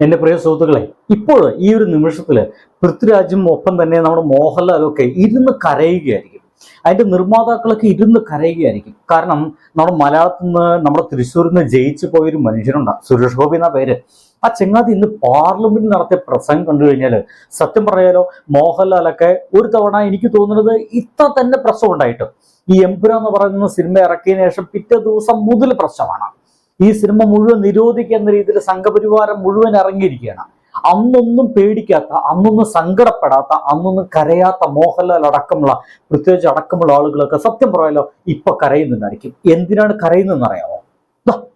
എന്റെ പ്രിയ സുഹൃത്തുക്കളെ ഇപ്പോൾ ഈ ഒരു നിമിഷത്തിൽ പൃഥ്വിരാജും ഒപ്പം തന്നെ നമ്മുടെ മോഹൻലാലും ഒക്കെ ഇരുന്ന് കരയുകയായിരിക്കും. അതിന്റെ നിർമ്മാതാക്കളൊക്കെ ഇരുന്ന് കരയുകയായിരിക്കും. കാരണം നമ്മുടെ മലയാളത്തിൽ നിന്ന് നമ്മുടെ തൃശ്ശൂരിൽ നിന്ന് ജയിച്ചു പോയൊരു മനുഷ്യനുണ്ടാകും സുരേഷ് ഗോപി എന്ന പേര്. ആ ചെങ്ങാതി ഇന്ന് പാർലമെന്റിൽ നടത്തിയ പ്രസംഗം കണ്ടു കഴിഞ്ഞാൽ സത്യം പറയാലോ മോഹൻലാലൊക്കെ ഒരു തവണ എനിക്ക് തോന്നുന്നത് ഇത്ര തന്നെ പ്രശ്നം ഉണ്ടായിട്ടും. ഈ എംപുര എന്ന് പറയുന്ന സിനിമ ഇറക്കിയതിനു ശേഷം പിറ്റേ ദിവസം മുതൽ പ്രശ്നമാണ്. ഈ സിനിമ മുഴുവൻ നിരോധിക്കുന്ന രീതിയിൽ സംഘപരിവാരം മുഴുവൻ ഇറങ്ങിയിരിക്കുകയാണ്. അന്നൊന്നും പേടിക്കാത്ത അന്നൊന്നും സങ്കടപ്പെടാത്ത അന്നൊന്നും കരയാത്ത മോഹൻലാൽ അടക്കമുള്ള പ്രത്യേകിച്ച് അടക്കമുള്ള ആളുകളൊക്കെ സത്യം പറയാലോ ഇപ്പൊ കരയുന്നുണ്ടായിരിക്കും. എന്തിനാണ് കരയുന്നതെന്ന് അറിയാമോ?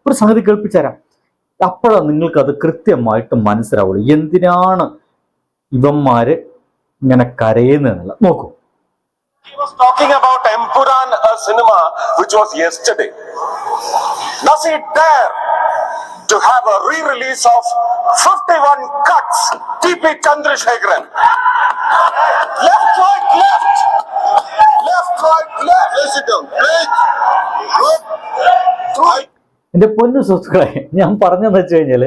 ഒരു സംഗതി കേൾപ്പിച്ചുതരാം. അപ്പോഴാണ് നിങ്ങൾക്ക് അത് കൃത്യമായിട്ട് മനസ്സിലാവുള്ളൂ. എന്തിനാണ് ഇവന്മാര് ഇങ്ങനെ കരയുന്നതെന്നുള്ള നോക്കൂ. He was talking about Empuran, a cinema which was yesterday. Does he dare to have a re-release of 51 cuts? T.P. Chandrasekharan. left, right, left. Left, right, left. Place it down. Please. Good. എന്റെ പൊന്നു സുഹൃത്തുക്കളെ ഞാൻ പറഞ്ഞെന്ന് വെച്ച് കഴിഞ്ഞാൽ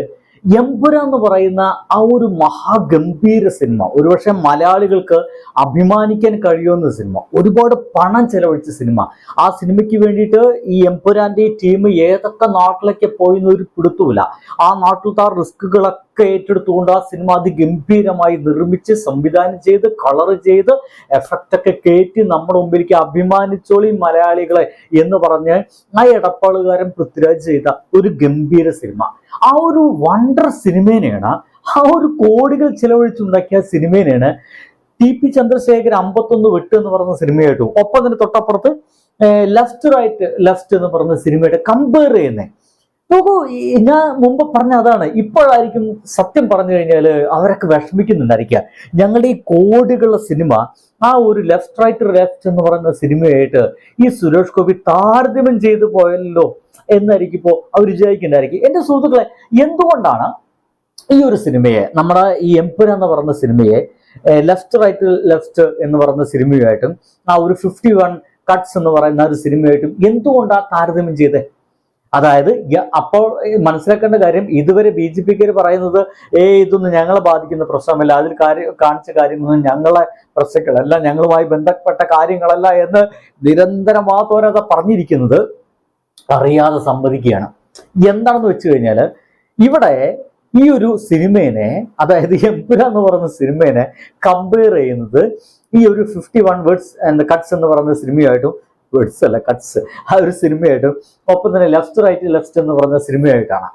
എമ്പുര എന്ന് പറയുന്ന ആ ഒരു മഹാഗംഭീര സിനിമ. ഒരുപക്ഷെ മലയാളികൾക്ക് അഭിമാനിക്കാൻ കഴിയുന്ന സിനിമ. ഒരുപാട് പണം ചെലവഴിച്ച സിനിമ. ആ സിനിമയ്ക്ക് വേണ്ടിയിട്ട് ഈ എമ്പുരാന്റെ ടീം ഏതൊക്കെ നാട്ടിലൊക്കെ പോയി ഒരു പിടുത്തൂല ആ നാട്ടിലത്തെ ആ റിസ്കുകളൊക്കെ ഏറ്റെടുത്തുകൊണ്ട് ആ സിനിമ അതിഗംഭീരമായി നിർമ്മിച്ച് സംവിധാനം ചെയ്ത് കളർ ചെയ്ത് എഫക്റ്റ് ഒക്കെ കയറ്റി നമ്മുടെ മുമ്പിലേക്ക് അഭിമാനിച്ചോളി മലയാളികളെ എന്ന് പറഞ്ഞ് ആ എടപ്പാളുകാരൻ പൃഥ്വിരാജ് ചെയ്ത ഒരു ഗംഭീര സിനിമ. ആ ഒരു വണ്ടർ സിനിമേനെയാണ് ആ ഒരു കോടികൾ ചിലവഴിച്ചുണ്ടാക്കിയ സിനിമേനെയാണ് ടി പി ചന്ദ്രശേഖർ അമ്പത്തൊന്ന് വെട്ട് എന്ന് പറയുന്ന സിനിമയായിട്ടും ഒപ്പം തന്നെ തൊട്ടപ്പുറത്ത് ലെഫ്റ്റ് റൈറ്റ് ലെഫ്റ്റ് എന്ന് പറയുന്ന സിനിമയായിട്ട് കമ്പയർ ചെയ്യുന്നത് നോക്കൂ ഞാൻ മുമ്പ് പറഞ്ഞ അതാണ്. ഇപ്പോഴായിരിക്കും സത്യം പറഞ്ഞു കഴിഞ്ഞാൽ അവരൊക്കെ വിഷമിക്കുന്നുണ്ടായിരിക്കുക. ഞങ്ങളുടെ ഈ കോടികളുടെ സിനിമ ആ ഒരു ലെഫ്റ്റ് റൈറ്റ് ലെഫ്റ്റ് എന്ന് പറയുന്ന സിനിമയായിട്ട് ഈ സുരേഷ് ഗോപി താരതമ്യം ചെയ്തു പോയല്ലോ എന്നായിരിക്കും ഇപ്പോൾ അവർ വിചാരിക്കുന്നുണ്ടായിരിക്കും എന്റെ സുഹൃത്തുക്കളെ എന്തുകൊണ്ടാണ് ഈ ഒരു സിനിമയെ നമ്മുടെ ഈ എംപുര എന്ന് പറയുന്ന സിനിമയെ ലെഫ്റ്റ് റൈറ്റ് ലെഫ്റ്റ് എന്ന് പറയുന്ന സിനിമയുമായിട്ടും ആ ഒരു ഫിഫ്റ്റി വൺ കട്ട്സ് എന്ന് പറയുന്ന ഒരു സിനിമയായിട്ടും എന്തുകൊണ്ടാണ് താരതമ്യം ചെയ്തത് അതായത് അപ്പോൾ മനസ്സിലാക്കേണ്ട കാര്യം ഇതുവരെ ബി ജെ പിക്കാർ പറയുന്നത് ഏ ഇതൊന്നും ഞങ്ങളെ ബാധിക്കുന്ന പ്രശ്നമല്ല. അതിൽ കാര്യം കാണിച്ച കാര്യങ്ങളൊന്നും ഞങ്ങളെ പ്രശ്നങ്ങളല്ല ഞങ്ങളുമായി ബന്ധപ്പെട്ട കാര്യങ്ങളല്ല എന്ന് നിരന്തരമാത്തോരത പറഞ്ഞിരിക്കുന്നത് അറിയാതെ സമ്മതിക്കുകയാണ് എന്താണെന്ന് വെച്ച് കഴിഞ്ഞാൽ ഇവിടെ ഈ ഒരു സിനിമേനെ അതായത് എംപുര എന്ന് പറയുന്ന സിനിമേനെ കമ്പയർ ചെയ്യുന്നത് ഈ ഒരു fifty one words and cuts എന്ന് പറയുന്ന സിനിമയായിട്ടും വേർഡ്സ് അല്ല കട്ട്സ് ആ ഒരു സിനിമയായിട്ടും ഒപ്പം തന്നെ ലെഫ്റ്റ് റൈറ്റ് ലെഫ്റ്റ് എന്ന് പറഞ്ഞ സിനിമയായിട്ടാണ്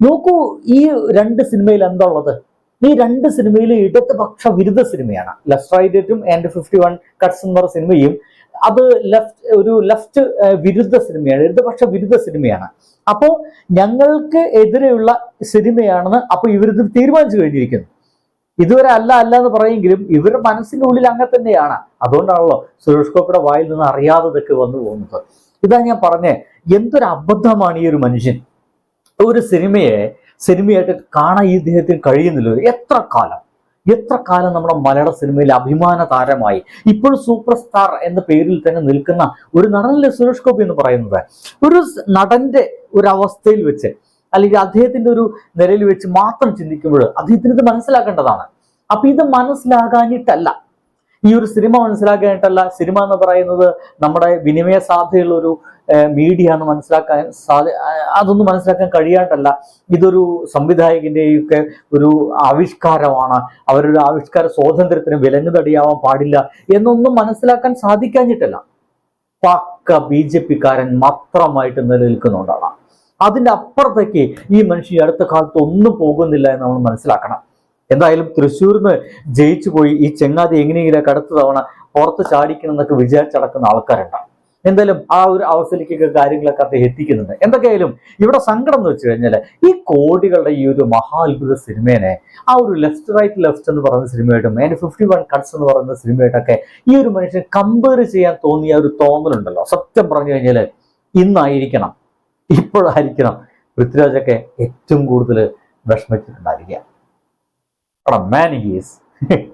നോക്കൂ ഈ രണ്ട് സിനിമയിൽ എന്താ ഉള്ളത് ഈ രണ്ട് സിനിമയിൽ ഇടതുപക്ഷ വിരുദ്ധ സിനിമയാണ്. ലെഫ്റ്റ് റൈറ്റും ആൻഡ് ഫിഫ്റ്റി വൺ കട്ട്സ് എന്ന് പറഞ്ഞ സിനിമയും അത് ലെഫ്റ്റ് ഒരു ലെഫ്റ്റ് വിരുദ്ധ സിനിമയാണ് ഇടതുപക്ഷ വിരുദ്ധ സിനിമയാണ്. അപ്പോൾ ഞങ്ങൾക്ക് എതിരെയുള്ള സിനിമയാണെന്ന് അപ്പോൾ ഇവരിത് തീരുമാനിച്ചു കഴിഞ്ഞിരിക്കുന്നു. ഇതുവരെ അല്ല അല്ല എന്ന് പറയെങ്കിലും ഇവരുടെ മനസ്സിന്റെ ഉള്ളിൽ അങ്ങനെ തന്നെയാണ്. അതുകൊണ്ടാണല്ലോ സുരേഷ് ഗോപിയുടെ വായിൽ നിന്ന് അറിയാത്തതൊക്കെ വന്നു പോകുന്നത്. ഇതാ ഞാൻ പറഞ്ഞേ എന്തൊരു അബദ്ധമാണ് ഈ ഒരു മനുഷ്യൻ? ഒരു സിനിമയെ സിനിമയായിട്ട് കാണാൻ ഈ ഇദ്ദേഹത്തിന് കഴിയുന്നില്ല. എത്ര കാലം? എത്ര കാലം നമ്മുടെ മലയാള സിനിമയിൽ അഭിമാന താരമായി? ഇപ്പോൾ സൂപ്പർ സ്റ്റാർ എന്ന പേരിൽ തന്നെ നിൽക്കുന്ന ഒരു നടനല്ലേ സുരേഷ് ഗോപി എന്ന് പറയുന്നത്? ഒരു നടന്റെ ഒരു അവസ്ഥയിൽ വെച്ച് അല്ലെങ്കിൽ അദ്ദേഹത്തിന്റെ ഒരു നിലയിൽ വെച്ച് മാത്രം ചിന്തിക്കുമ്പോൾ അദ്ദേഹത്തിന് ഇത് മനസ്സിലാക്കേണ്ടതാണ്. അപ്പൊ ഇത് മനസ്സിലാകാഞ്ഞിട്ടല്ല. ഈ ഒരു സിനിമ മനസ്സിലാക്കാനായിട്ടല്ല. സിനിമ എന്ന് പറയുന്നത് നമ്മുടെ വിനിമയ സാധ്യതയുള്ള ഒരു മീഡിയ എന്ന് മനസ്സിലാക്കാൻ സാധ്യ അതൊന്നും മനസ്സിലാക്കാൻ കഴിയാണ്ടല്ല. ഇതൊരു സംവിധായകന്റെയൊക്കെ ഒരു ആവിഷ്കാരമാണ്. അവരുടെ ആവിഷ്കാര സ്വാതന്ത്ര്യത്തിന് വിലങ്ങുതടിയാവാൻ പാടില്ല എന്നൊന്നും മനസ്സിലാക്കാൻ സാധിക്കാഞ്ഞിട്ടല്ല. പക്ക ബി ജെ പിക്കാരൻ മാത്രമായിട്ട് നിലനിൽക്കുന്നുണ്ടാണ്. അതിന്റെ അപ്പുറത്തേക്ക് ഈ മനുഷ്യൻ അടുത്ത കാലത്ത് ഒന്നും പോകുന്നില്ല എന്ന് നമ്മൾ മനസ്സിലാക്കണം. എന്തായാലും തൃശ്ശൂരിന്ന് ജയിച്ചു പോയി ഈ ചെങ്ങാതി എങ്ങനെയെങ്കിലും അടുത്ത തവണ പുറത്ത് ചാടിക്കണം എന്നൊക്കെ വിചാരിച്ചടക്കുന്ന ആൾക്കാരുണ്ട്. എന്തായാലും ആ ഒരു അവസ്ഥയിലേക്കൊക്കെ കാര്യങ്ങളൊക്കെ അദ്ദേഹം എത്തിക്കുന്നുണ്ട്. എന്തൊക്കെയായാലും ഇവിടെ സങ്കടം എന്ന് വെച്ച് കഴിഞ്ഞാൽ ഈ കോടികളുടെ ഈ ഒരു മഹാത്ഭുത സിനിമേനെ ആ ഒരു ലെഫ്റ്റ് റൈറ്റ് ലെഫ്റ്റ് എന്ന് പറയുന്ന സിനിമയായിട്ടും അതിന്റെ ഫിഫ്റ്റി വൺ കട്ട്സ് എന്ന് പറയുന്ന സിനിമയായിട്ടൊക്കെ ഈ ഒരു മനുഷ്യൻ കമ്പയർ ചെയ്യാൻ തോന്നിയ ഒരു തോന്നലുണ്ടല്ലോ. സത്യം പറഞ്ഞു കഴിഞ്ഞാൽ ഇന്നായിരിക്കണം. ഇപ്പോഴായിരിക്കണം പൃഥ്വിരാജൊക്കെ ഏറ്റവും കൂടുതൽ വിഷമിച്ചിട്ടുണ്ടായിരിക്കുക. മാൻ ഹീസ്